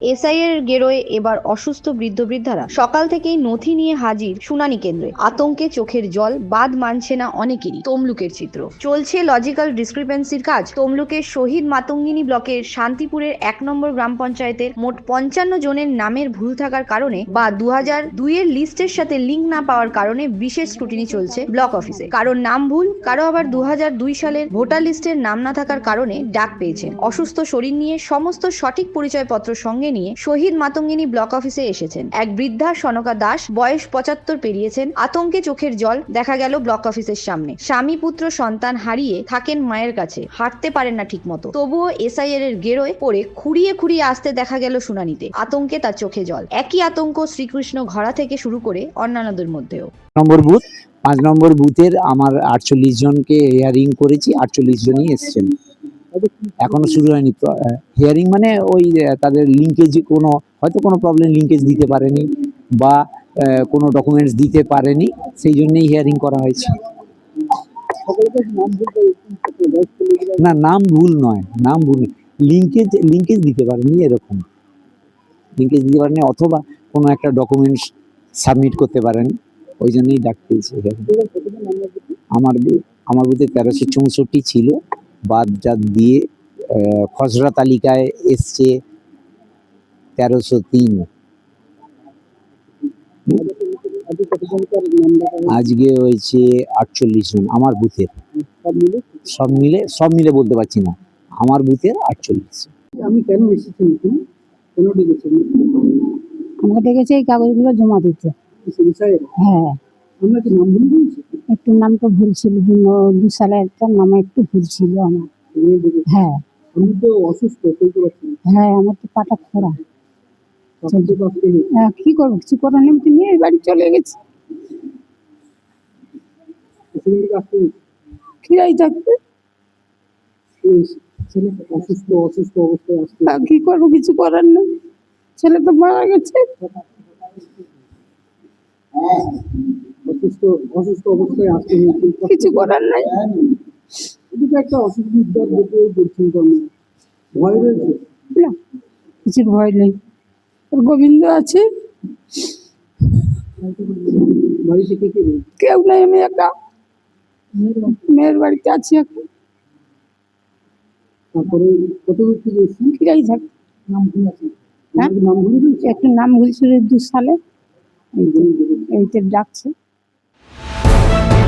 এসআইয়ের গেরোয় এবার অসুস্থ বৃদ্ধ বৃদ্ধারা সকাল থেকেই নথি নিয়ে হাজির শুনানি কেন্দ্রে। আতঙ্কে চোখের জল বাদ মানছে না অনেকেরই। তমলুকের চিত্র। চলছে লজিক্যাল ডিসক্রিপেন্সির কাজ। তমলুকের শহীদ মাতঙ্গিনী ব্লকের শান্তিপুরের এক নম্বর গ্রাম পঞ্চায়েতের মোট পঞ্চান্ন জনের নামের ভুল থাকার কারণে বা দু হাজার দুইয়ের লিস্টের সাথে লিঙ্ক না পাওয়ার কারণে বিশেষ স্ক্রুটিনি চলছে ব্লক অফিসে। কারোর নাম ভুল, কারও আবার দু হাজার দুই সালের ভোটার লিস্টের নাম না থাকার কারণে ডাক পেয়েছেন। অসুস্থ শরীর নিয়ে সমস্ত সঠিক পরিচয়পত্র সঙ্গে নিয়ে শহীদ মাতঙ্গিনী ব্লক অফিসে এসেছেন। এক বৃদ্ধা সনকা দাস বয়স পঁচাত্তর পেরিয়েছেন। আতঙ্কে চোখের জল দেখা গেল ব্লক অফিসের সামনে। স্বামী পুত্র সন্তান হারিয়ে থাকেন মায়ের কাছে। হাঁটতে পারেন না ঠিকমতো। তবুও এসআইআর এর গেরোয় পড়ে খুঁড়িয়ে খুঁড়িয়ে আসতে দেখা গেল শুনানিতে। আতঙ্কে তার চোখে জল। একই আতঙ্ক শ্রীকৃষ্ণ ঘোড়া থেকে শুরু করে অন্যান্যদের মধ্যেও। নম্বর বুথ। পাঁচ নম্বর বুথের আমার আটচল্লিশ জনকে হিয়ারিং করেছি। আটচল্লিশ জনই এসছেন। এখনও শুরু হয়নি। হিয়ারিং মানে ওই তাদের লিঙ্কেজ কোনো, হয়তো কোনো প্রবলেম লিঙ্কেজ দিতে পারেনি বা কোনো ডকুমেন্টস দিতে পারেনি, সেই জন্যই হিয়ারিং করা হয়েছে। না, নাম ভুল নয়, নাম ভুল লিঙ্কেজ লিঙ্কেজ দিতে পারেনি এরকম। লিঙ্কেজ দিতে পারেনি অথবা কোনো একটা ডকুমেন্টস সাবমিট করতে পারেনি, ওই জন্যই ডাক পেয়েছে আমার আমার বুথে তেরোশো চৌষট্টি ছিল। বাদ জাত দিয়ে খসড়া তালিকায় এসছে তেরোশো তিন। আজকে হয়েছে আটচল্লিশ জন আমার বুথের। সব মিলে সব মিলে বলতে পারছি না। আমার বুথের আটচল্লিশ। আমি কেন এসেছি আমাকে ডেকেছে এই কাগজগুলো জমা দিতে। হ্যাঁ। আমরা কি নাম ভুলে দিয়েছি একটু নামটা ভুল ছিল দু সালে একটা নামে একটু ভুল ছিল আমার। হ্যাঁ। আমি তো অসুস্থ হ্যাঁ আমার তো পাটা খোড়া। হ্যাঁ, কি করব? কিছু করার নেই তো নিয়ে বাড়ি চলে গেছি। খিরাই থাকতে কি? করব? কিছু করার নেই। ছেলে তো মারা গেছে। অসুস্থ অসুস্থ অবস্থায় কিছু করার নেই। এদিকে একটা অসুবিধার পড়ছেন ভয় রয়েছে? না কিছুর ভয় নেই। গোবিন্দ আছে। বাড়ি থেকে কে কেউ নাই আমি একা। মেয়ের বাড়িতে আছি এখন। তারপরে কত দূর থেকে এসেছেন? খিরাই থাক। নাম ভুল আছে? হ্যাঁ? নাম ভুলে দিয়েছে একটু নাম ভুল ছিল দু সালে। এইটা ডাকছে। Thank you.